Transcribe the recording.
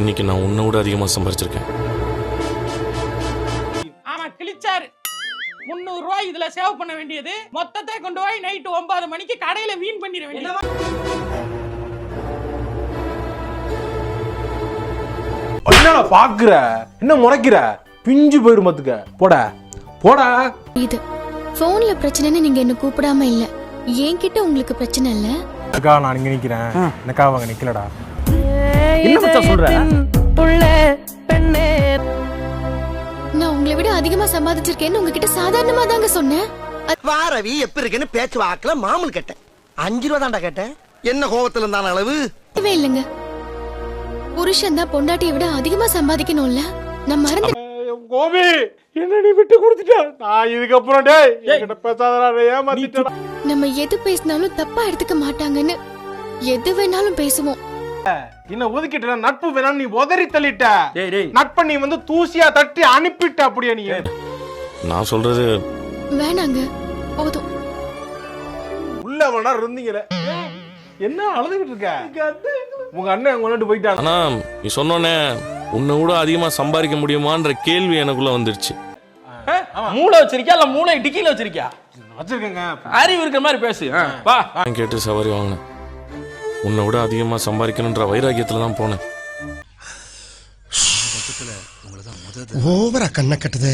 இன்னைக்கு நான் உன்னை விட அதிகமாக சம்பாரிச்சிருக்கேன். ஆமா கிழிச்சாரு. முந்நூறு ரூபாய் இதுல சேவ் பண்ண வேண்டியது. மொத்தத்தை கொண்டு போய் நைட்டு ஒன்பது மணிக்கு கடையில வீண் பண்ணிட வேண்டியது. என்னடா பாக்குற? என்ன முறைக்கிற? பிஞ்சு போயிடும் பாத்துக்க. போடா. போடா. இது போன்ல பிரச்சனைன்னு நீங்க என்ன கூப்பிடாம இல்ல. என்கிட்ட உங்களுக்கு பிரச்சனை இல்ல? அக்கா நான் இங்க நிக்கிறேன். எனக்கா அவங்க நிக்கலடா. என்ன நான் உங்களை விட அதிகமா சம்பாதிச்சிருக்கேன்னு உங்ககிட்ட சாதாரணமா தாங்க சொன்னேன் வாரவி எப்ப இருக்குன்னு பேச்சு வாக்குல மாமூல் கேட்டேன். அஞ்சு ரூபா தான்டா கேட்டேன். என்ன கோவத்துல இருந்தான அளவு? இல்லைங்க புருஷன் தான் பொண்டாட்டியை விட அதிகமா சம்பாதிக்கணும்ல. நான் மறந்து கோபி என்ன நீ விட்டு கொடுத்துட்ட? நான் இதுக்கப்புறம் டேய் என்கிட்ட பேசாதடா ஏமாத்திட்டடா. நம்ம எது பேசினாலும் தப்பா எடுத்துக்க மாட்டாங்கன்னு எது வேணாலும் பேசுவோம். என்ன ஒதுக்கிட்ட நட்பு வேணாம் நீ உதறி தள்ளிட்ட. நட்பை நீ வந்து தூசியா தட்டி அனுப்பிட்ட அப்படியே நீ. நான் சொல்றது வேணாங்க போதும். உள்ள வேணா இருந்தீங்களே. என்ன அழுதுகிட்டு இருக்க? உங்க அண்ணன் கொண்டுட்டு போயிட்டான். ஆனா நீ சொன்னோன்னே உன்னை விட அதிகமாக சம்பாதிக்க முடியுமான்ற கேள்வி எனக்குள்ள வந்துருச்சு. மூளை வச்சிருக்கியா? இல்ல மூளை டிக்கில வச்சிருக்கியா? வச்சிருக்கேங்க. அறிவு இருக்கிற மாதிரி பேசு ஆ, வா. கேட்டு சவாரி வாங்கினேன். உன்னை விட அதிகமாக சம்பாதிக்கணுன்ற வைராக்கியத்தில் தான் போனேன். ஓவரா கண்ண கட்டுது.